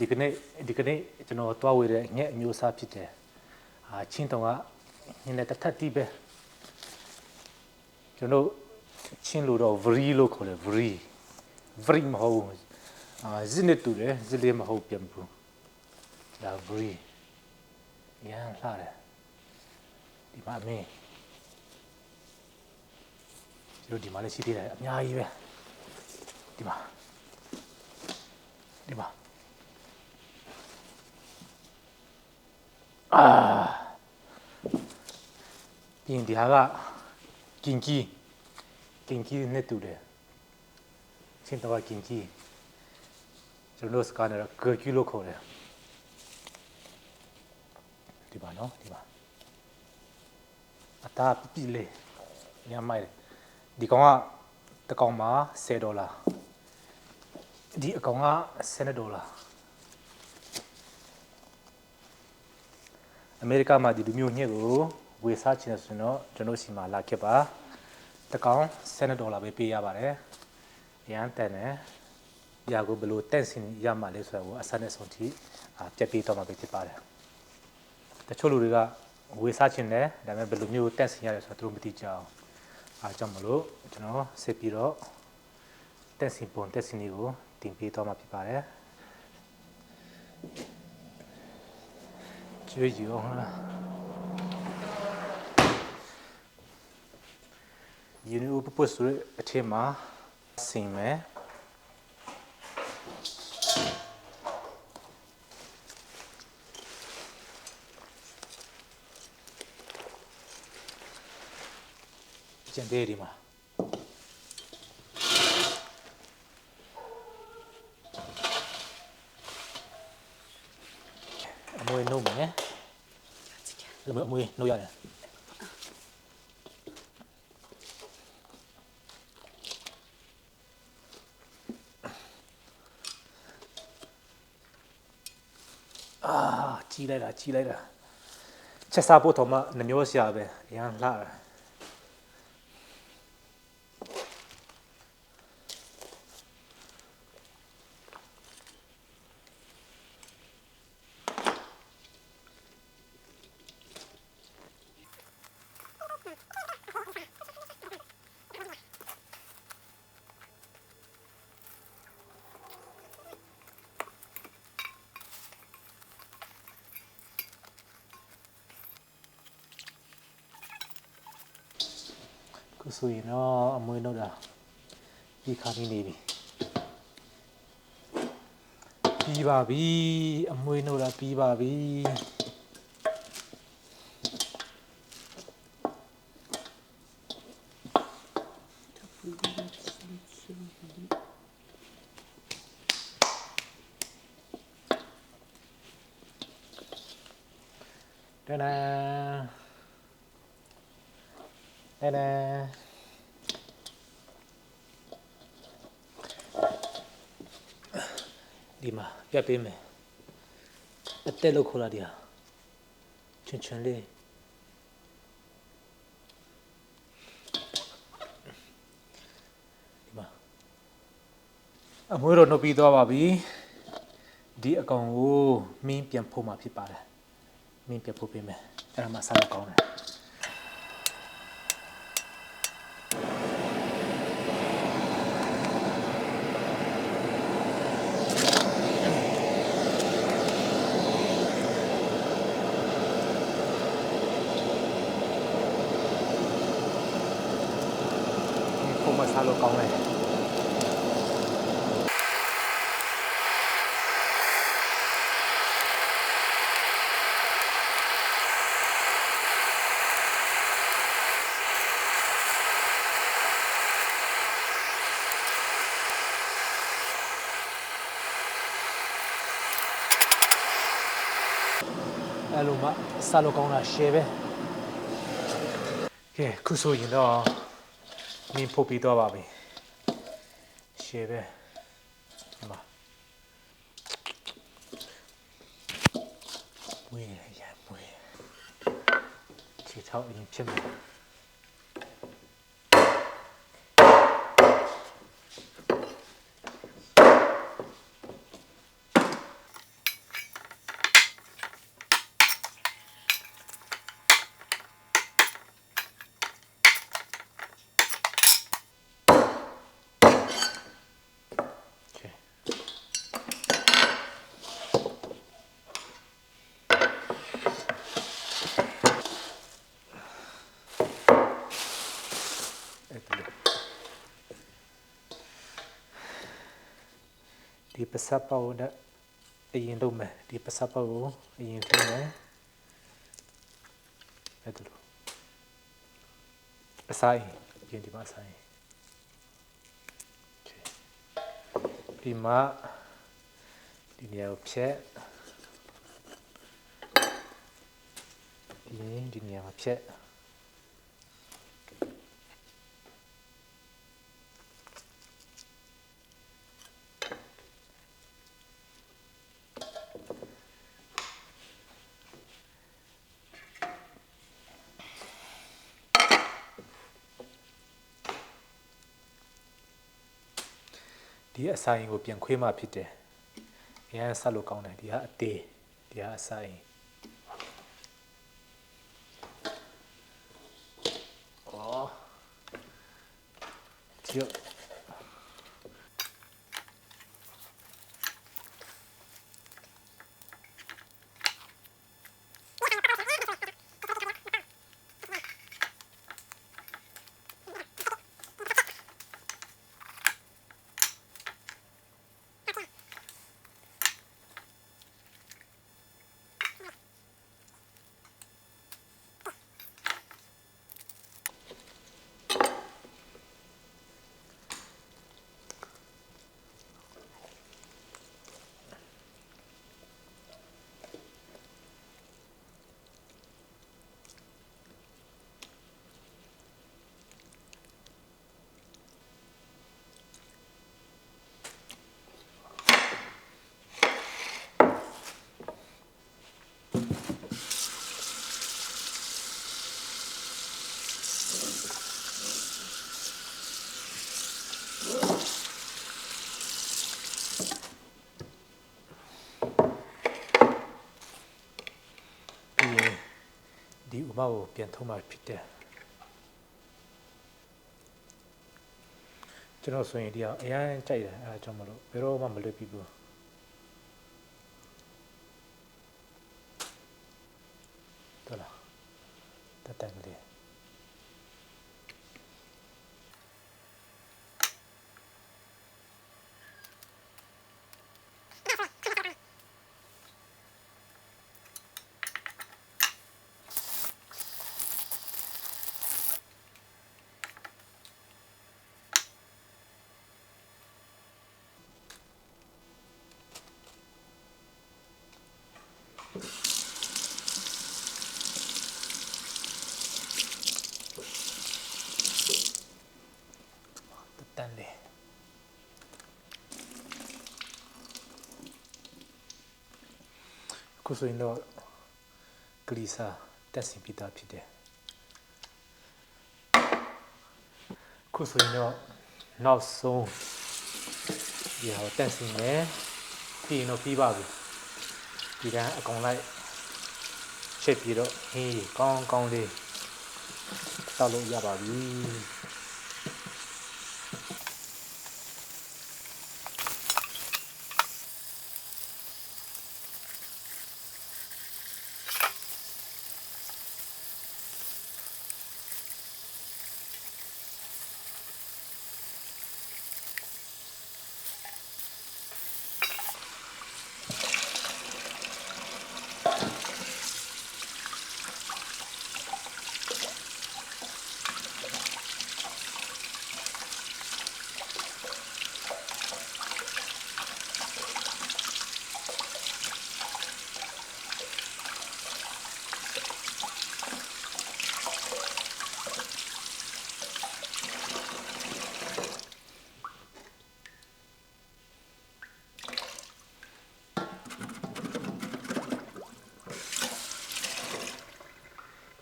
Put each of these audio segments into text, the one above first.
ဒီကနေ့ဒီကနေ့ကျွန်တော်တွားဝေတဲ့ငှက်အမျိုးအစားဖြစ်တယ်အာချင်းတုံကညနေတစ်ထပ်တီးပဲကျွန်တော်ချင်းလို့တော့ very လို့ခေါ်တယ် very very မဟုတ်ဘူးအာဇင်းနဲ့တူတယ်ဇင်းလေးမဟုတ်ပြန်ဘူးဒါ very ရန်လာတယ်ဒီမှာမင်းကျွန်တော်ဒီမှာလည်းရှိသေးတယ်အများကြီးပဲဒီမှာဒီမှာ အာပြင်ဒီဟာကကင်ကြီးကင်ကြီးနဲ့တူတယ်ချင်းတော့ကင်ကြီးကျွန်တော်စကန်ရကကီလိုခေါ်တယ်ဒီပါနော်ဒီပါအတားပြပြလေးညမိုက်တယ်ဒီကောင်ကတကောင်မှာ10ဒေါ်လာဒီအကောင်က7ဒေါ်လာ အမေရိကမှာဒီလူမျိုးညက်ကိုဝယ်စားချင်တယ်ဆိုရင်တော့ကျွန်တော်စီမှာလာခဲ့ပါတစ်ကောင်7ဒေါ်လာပဲပေးရပါတယ်ရန်တန်တယ်ရာကိုဘယ်လိုတန့်စင်ရမှာလဲဆိုတော့အစနဲ့ဆုံးထိအာပြက်ပေးတော့မှာပဲဖြစ်ပါတယ်တချို့လူတွေကဝယ်စားချင်တယ်ဒါပေမဲ့ဘယ်လိုမျိုးတန့်စင်ရတယ်ဆိုတော့သူတို့မသိကြအောင်အားကြောင့်မလို့ကျွန်တော်ဆက်ပြီးတော့တန့်စင်ပုံတန့်စင်လေးကိုတင်ပေးတော့မှာဖြစ်ပါတယ် ကျွေးယူအောင်လားယူနီဥပပဆိုတဲ့အထက်မှာစင်မယ်ကျန်သေးဒီမှာအမွေနှုတ်မယ် အမွေအမွေနှုတ်ရတယ်အာကြီးလိုက်တာကြီးလိုက်တာချက်စားဖို့တော့မှနှမျိုးစရာပဲရမ်းလှတ ခုဆိုရင်တော့အမွေနှုတ်တာဒီခါနေနေပြီပြီးပါပြီအမွေနှုတ်တာပြီးပါပြီတန န်တနန်ဒီမှာပြတ်ပေးမယ်အတက်လို့ခေါ်လာဒီဟာချွန်ချွန်လေးဒီမှာအမွေးတော့နှုတ်ပြီးသွားပါပြီဒီအကောင်ကိုမင်းပြန်ဖို့မှာဖြစ်ပါတယ်မင်းပြန်ဖို့ပေးမယ်အဲ့ဒါမှဆက်လို့ကောင်းတယ် ပုံမစားလို့ကောင်းတယ်အဲ့လိုမှစားလို့ကောင်းတာ share ပဲကဲခုဆိုရင်တော့ နင်းဖို့ပြီးတော့ပါပြီရှေ့ပဲဒီမှာမွေးရရမွေးချီချောက်အရင်ဖြစ်မ ယ်ပစပ်ပေါက်နဲ့အရင်လုပ်မယ်ဒီပစပ်ပေါက်ကိုအရင်ထည့်မယ်အဲ့ဒါလို့အဆိုင်ပြင်ဒီမှာအဆိုင်ဒီမှာဒီနေရာကိုဖြတ်ဒီဒီနေရာမှာဖြတ် ဒီအဆိုင်ကိုပြန်ခွေးမှဖြစ်တယ်။အရင်ဆက်လို့ကောင်းတယ်ဒီဟာအသေးဒီဟာအဆိုင်။အော်ဒီတော့ပြီးရင် ဒီဥပမာကိုပြန်ထုံးမှဖြစ်တယ်။ကျွန်တော်ဆိုရင်ဒီကအရင်ကြိုက်တယ်အဲဒါကြောင့်မလို့ဘယ်တော့မှမလွတ်ပြီးဘူး။တော်လားတတ်တယ်ကလေး တန်လေအ ခုဆိုရင်တော့ဂလီစာတက်စီပြီးသားဖြစ်တယ်အခုဆိုရင်တော့နောက်ဆုံးဒီဟာကိုတက်စီမယ်ပြီးရင်တော့ပြီးပါပြီဒီတန်းအကောင်လိုက်ချက်ပြီးတော့ဟင်းကြီးကောင်းကောင်းလေးတောက်လို့ရပါပြီ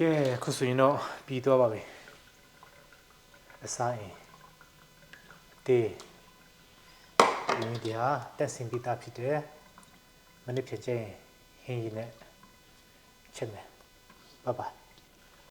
ကဲခုဆိုရင်တော့ပြီးသွားပါပြီအဆိုင်တေးဒီနေ့ဒီဟာတက်စင်ပြီးသားဖြစ်တယ်မနေ့ဖြစ်ချင်းဟင်းရည်နဲ့ချက်မယ်ဘိုင်ဘိုင်